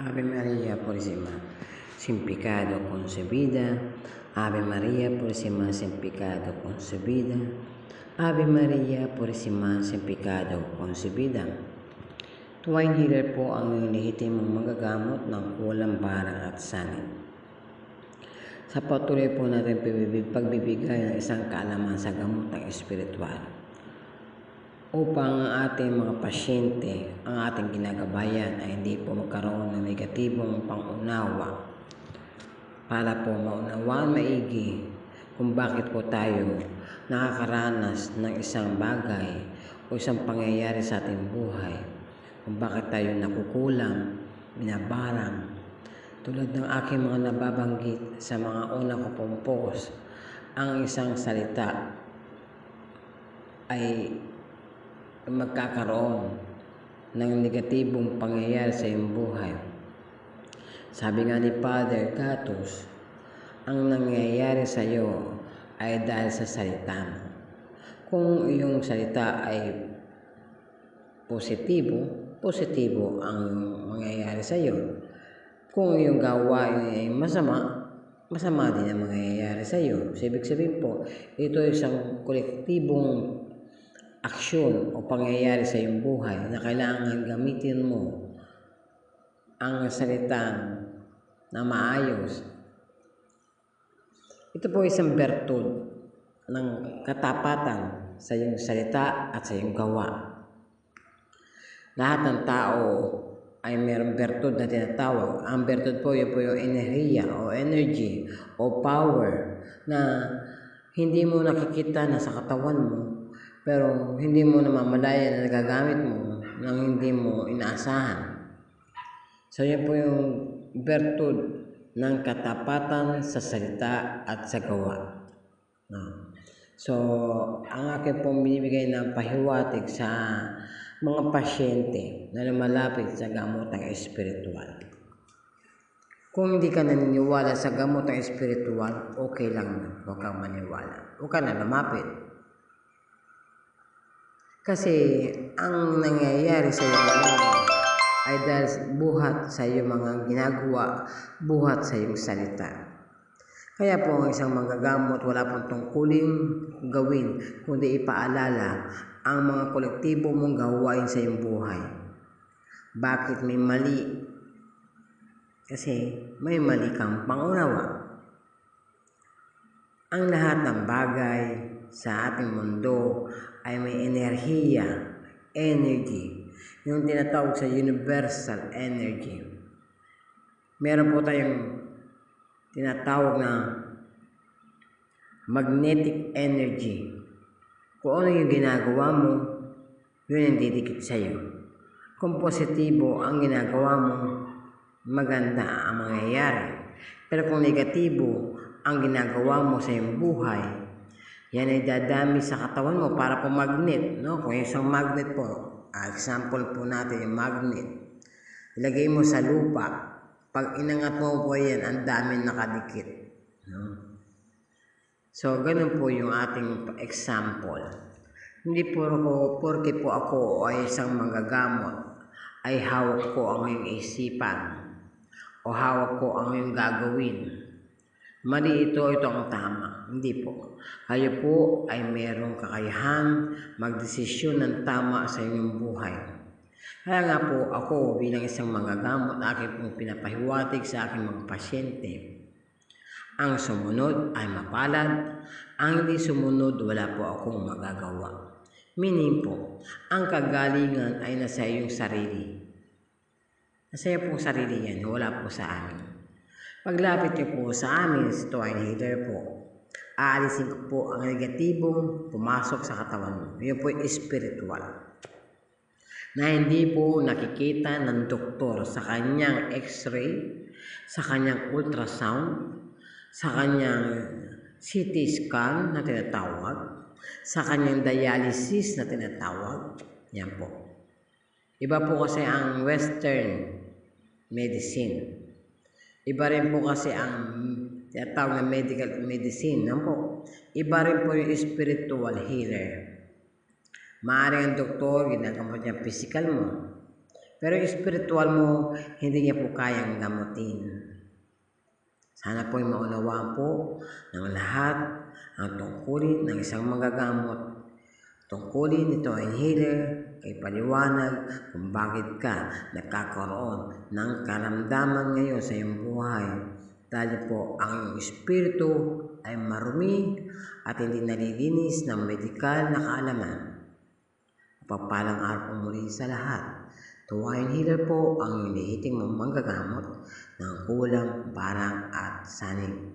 Ave María Purísima, sin pecado concebida. Ave María Purísima, sin pecado concebida. Ave María Purísima, sin pecado concebida. Tuwing healer po ang lehitimong magagamot ng kulang barang at sanit. Sa patuloy po natin pagbibigay ng isang kaalaman sa gamot ng espiritual upang ang ating mga pasyente, ang ating ginagabayan ay hindi po magkaroon ng negatibong pangunawa. Para po maunawaan maigi kung bakit po tayo nakakaranas ng isang bagay o isang pangyayari sa ating buhay. Kung bakit tayo nakukulang, binabarang. Tulad ng aking mga nababanggit sa mga una ko pong post ang isang salita ay magkakaroon ng negatibong pangyayari sa iyong buhay. Sabi nga ni Father Gatos, ang nangyayari sa iyo ay dahil sa salita mo. Kung iyong salita ay positibo, positibo ang mangyayari sa iyo. Kung iyong gawain ay masama, masama din ang mangyayari sa iyo. So, ibig sabihin po, ito ay isang kolektibong aksyon o pangyayari sa iyong buhay na kailangan gamitin mo ang salitang na maayos. Ito po isang bertud ng katapatan sa iyong salita at sa iyong gawa. Lahat ng tao ay mayroong bertud na tinatawag. Ang bertud po, yun po yung enerhiya o energy o power na hindi mo nakikita na sa katawan mo pero hindi mo namamalaya na nagagamit mo nang hindi mo inaasahan. So yan po yung bertud ng katapatan sa salita at sa gawa. No. So, ang akin pong binibigay ng pahiwatig sa mga pasyente na lumalapit sa gamotang espiritual. Kung hindi ka naniniwala sa gamotang espiritual, okay lang Huwag kang maniwala. Huwag ka na lumapit. Kasi ang nangyayari sa iyo ay dahil buhat sa iyo mga ginagawa, buhat sa iyong salita. Kaya po ang isang manggagamot wala pong tungkuling gawin kundi ipaalala ang mga kolektibo mong gawain sa iyong buhay. Bakit may mali? Kasi may mali kang pangunawa. Ang lahat ng bagay sa ating mundo ay may enerhiya, energy, yung tinatawag sa universal energy. Meron po tayong tinatawag na magnetic energy. Kung ano yung ginagawa mo, yun ang didikit sa iyo. Kung positibo ang ginagawa mo, maganda ang mangyayari. Pero kung negatibo ang ginagawa mo sa iyong buhay, yan ay dadami sa katawan mo para po magnet. No? Kung isang magnet po, uh, example po natin yung magnet. Ilagay mo sa lupa. Pag inangat mo po yan, ang dami nakadikit. No? So, ganun po yung ating example. Hindi po ako, porke po ako ay isang magagamot, ay hawak ko ang iyong isipan o hawak ko ang iyong gagawin. Mali ito, ito ang tama. Hindi po. Kayo po ay mayroong kakayahan magdesisyon ng tama sa inyong buhay. Kaya nga po ako bilang isang manggagamot, aking pong pinapahiwatig sa aking mga pasyente. Ang sumunod ay mapalad, ang hindi sumunod wala po akong magagawa. Meaning po, ang kagalingan ay nasa iyong sarili. Nasa iyo pong sarili yan, wala po sa amin. Paglapit niyo po sa amin, ito ay healer po. Aalisin ko po ang negatibong pumasok sa katawan mo. Yun po ay spiritual. Na hindi po nakikita ng doktor sa kanyang x-ray, sa kanyang ultrasound, sa kanyang CT scan na tinatawag, sa kanyang dialysis na tinatawag. Yan po. Iba po kasi ang western medicine. Iba rin po kasi ang tinatawag na medical medicine. No po? Iba rin po yung spiritual healer. Maaaring ang doktor, ginagamot niya physical mo. Pero yung spiritual mo, hindi niya po kayang gamutin. Sana po ay maunawaan po ng lahat ang tungkulin ng isang magagamot. Tungkulin nito ay healer ay paliwanag kung bakit ka nagkakaroon ng karamdaman ngayon sa iyong buhay. Dahil po ang iyong espiritu ay marumi at hindi nalilinis ng medikal na kaalaman. Papalang araw po muli sa lahat. Tuwain healer po ang inihiting mong manggagamot ng kulang, parang at sanig.